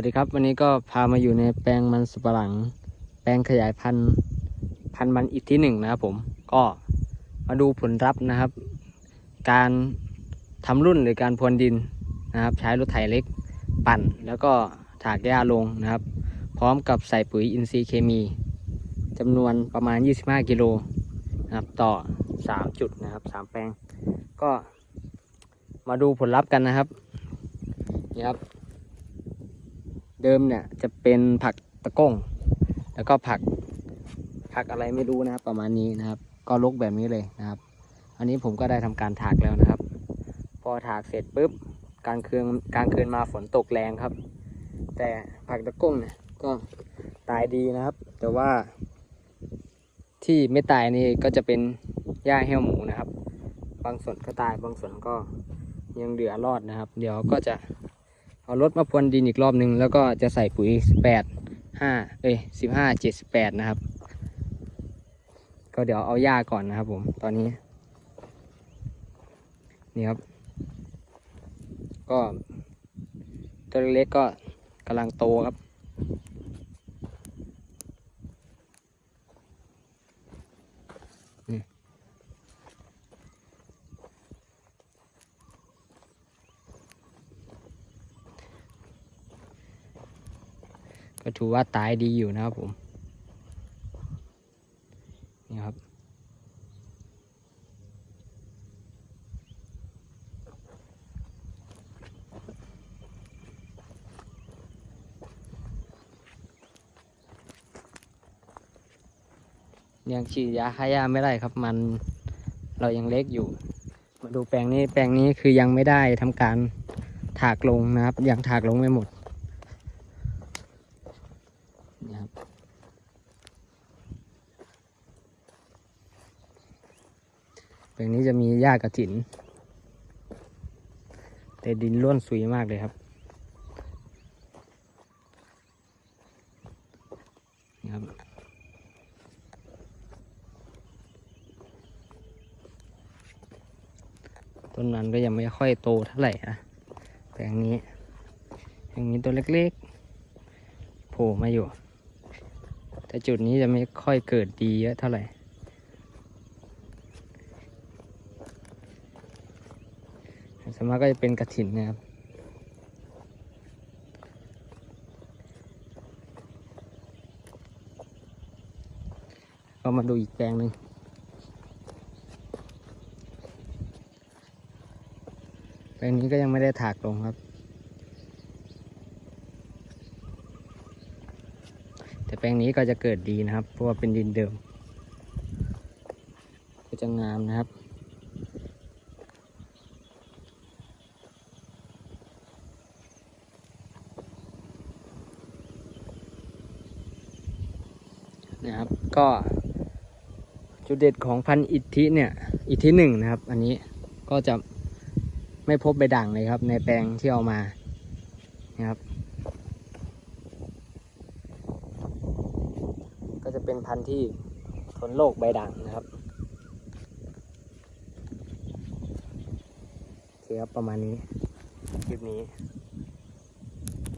วัสดีครับ วันนี้ก็พามาอยู่ในแปลงมันสับปะหลัง แปลงขยายพันธุ์พันธุ์มันอีกที่หนึ่งนะครับผมก็มาดูผลลัพธ์นะครับ การทำรุ่นหรือการพรวนดินนะครับ ใช้รถไถเล็กปั่น แล้วก็ถากหญ้าลงนะครับ พร้อมกับใส่ปุ๋ยอินทรีย์เคมีจำนวนประมาณ 25 กิโลนะครับต่อ 3 จุดนะครับ 3 แปลง ก็มาดูผลลัพธ์กันนะครับนี่ครับ เดิมเนี่ยจะเป็นผักตะก้ง แล้วก็ผักผักอะไรไม่รู้นะครับ ประมาณนี้นะครับ ก็ลกแบบนี้เลยนะครับ อันนี้ผมก็ได้ทำการถากแล้วนะครับ พอถากเสร็จปุ๊บกลางคืนกลางคืนมาฝนตกแรงครับ แต่ผักตะก้งเนี่ยก็ตายดีนะครับ แต่ว่า ที่ไม่ตายนี่ก็จะเป็นหญ้าเหี้ยวหมูนะครับ บางส่วนก็ตายบางส่วนก็ยังเหลือรอดนะครับ เดี๋ยวก็จะ เอารถมาพรวนดินอีกรอบหนึ่งแล้วก็จะใส่ปุ๋ยแปดห้าเอ้ยสิบห้าเจ็ดสิบแปดนะครับ ก็เดี๋ยวเอาหญ้าก่อนนะครับผมตอนนี้ นี่ครับ ก็ตัวเล็กก็กำลังโตครับ ก็ถือว่าตายดีอยู่นะครับผมนี่ครับยังฉีดยาฆ่าหญ้าไม่ได้ครับมันเรายังเล็กอยู่ มาดูแปลงนี้แปลงนี้คือยังไม่ได้ทำการถากลงนะครับ ยังถากลงไม่หมด นี่ครับแปลงนี้จะมีหญ้ากระถิน แต่ดินร่วนสุยมากเลยครับนี่ครับต้นนั้นก็ยังไม่ค่อยโตเท่าไหร่นะแปลงนี้อย่างนี้ตัวเล็กๆโผล่มาอยู่ แต่จุดนี้จะไม่ค่อยเกิดดีเยอะเท่าไหร่ สมากก็จะเป็นกระถินนะครับ ก็มาดูอีกแปลงหนึ่งแปลงนี้ก็ยังไม่ได้ถากลงครับ แต่แปลงนี้ก็จะเกิดดีนะครับ เพราะว่าเป็นดินเดิม ก็จะงามนะครับนะครับก็จุดเด็ดของพันธุ์อิทธิเนี่ยอิทธิหนึ่งนะครับ อันนี้ก็จะไม่พบใบด่างเลยครับ ในแปลงที่เอามานะครับ ก็จะเป็นพันธุ์ที่ทนโรคใบด่างนะครับโอเคครับประมาณนี้คลิปนี้